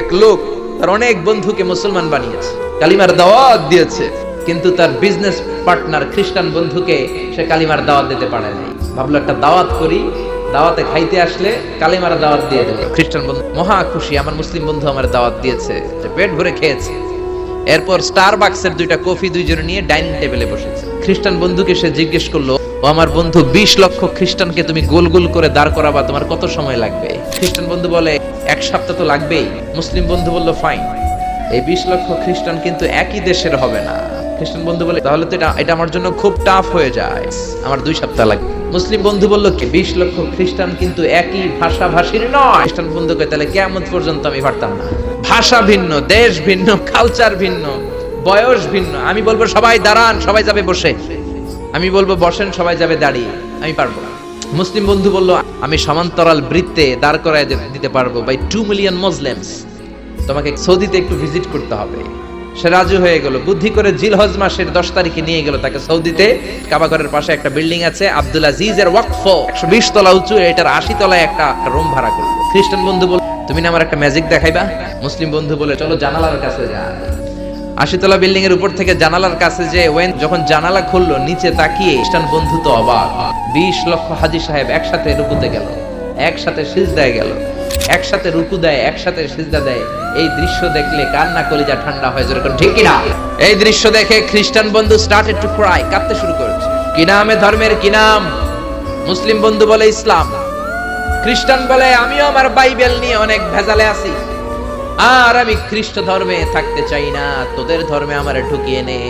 এক লোক তার অনেক বন্ধুকে মুসলমান বানিয়েছে, কালিমার দাওয়াত দিয়েছে, কিন্তু তার বিজনেস পার্টনার খ্রিস্টান বন্ধুকে সে কালিমার দাওয়াত দিতে পারে নাই। ভাবলো একটা দাওয়াত করি, দাওয়াতে খাইতে আসলে কালিমার দাওয়াত দিয়ে দেবে। খ্রিস্টান বন্ধু, মহা খুশি, আমার মুসলিম বন্ধু আমার দাওয়াত দিয়েছে যে পেট ভরে খেয়েছে। এরপর স্টার বাক্সের দুইটা কফি দুইজনে নিয়ে ডাইনিং টেবিলে বসেছে। খ্রিস্টান বন্ধুকে সে জিজ্ঞেস করল, ও আমার বন্ধু, বিশ লক্ষ খ্রিস্টানকে তুমি গোল গোল করে দাঁড় করাবা, তোমার কত সময় লাগবে? খ্রিস্টান বন্ধু বলে এক সপ্তাহ তো লাগবেই। মুসলিম বন্ধু বলল ফাইন এই বিশ লক্ষ খ্রিস্টান কিন্তু একই দেশের হবে না। খ্রিস্টান বন্ধু বলে, তাহলে তো এটা এটা আমার জন্য খুব টাফ হয়ে যায়। আমার দুই সপ্তাহ লাগবে। মুসলিম বন্ধু বলল, কি, বিশ লক্ষ খ্রিস্টান কিন্তু একই ভাষা ভাষীর নয়? খ্রিস্টান বন্ধুকে তাহলে কেমন পর্যন্ত আমি পারতাম না। ভাষা ভিন্ন, দেশ ভিন্ন কালচার ভিন্ন, বয়স ভিন্ন। আমি বলব, সবাই দাঁড়ান, সবাই যাবে বসে। আমি বলব, বসেন, সবাই যাবে দাঁড়িয়ে। আমি পারব না। মুসলিম বন্ধু বলল, আমি সমান্তরাল বৃত্তে দাঁড় করায় দিতে পারব বাই টু মিলিয়ন মুসলিমস তোমাকে সৌদিতে একটু ভিজিট করতে হবে। সে রাজু হয়ে গেল। বুদ্ধি করে জিল জিলহজ মাসের দশ তারিখে নিয়ে গেল তাকে সৌদিতে। কাবাগরের পাশে একটা বিল্ডিং আছে, আব্দুল আজিজের ওয়াকফ। একশো বিশ তলা উঁচু, এটার আশি তলায় একটা রুম ভাড়া করল খ্রিস্টান বন্ধু বল তুমি না আমার একটা ম্যাজিক দেখাইবা? মুসলিম বন্ধু বলে, চলো জানালার কাছে যা। আশিতলা বিল্ডিং এর উপর থেকে জানালার কাছে যে ওয়েন যখন জানালা খুললো, নিচে তাকিয়ে খ্রিস্টান বন্ধু তো অবাক। বিশ লক্ষ হাজি সাহেব একসাথে রুকুতে গেল, একসাথে সিজদায় গেল, একসাথে রুকু দেয়, একসাথে সিজদা দেয়। এই দৃশ্য দেখলে কান্না কলিজা ঠান্ডা হয় যেরকম, ঠিক কিনা? এই দৃশ্য দেখে খ্রিস্টান বন্ধু স্টার্টেড টু ক্রাই কাঁদতে শুরু করেছে। কি নামে ধর্মের, কি নাম? মুসলিম বন্ধু বলে ইসলাম। খ্রিস্টান বলে, আমিও আমার বাইবেল নিয়ে অনেক ভেজালে আছি। আর আমি খ্রিস্ট ধর্মে থাকতে চাই না তোদের ধর্মে আমার ঢুকিয়ে নে।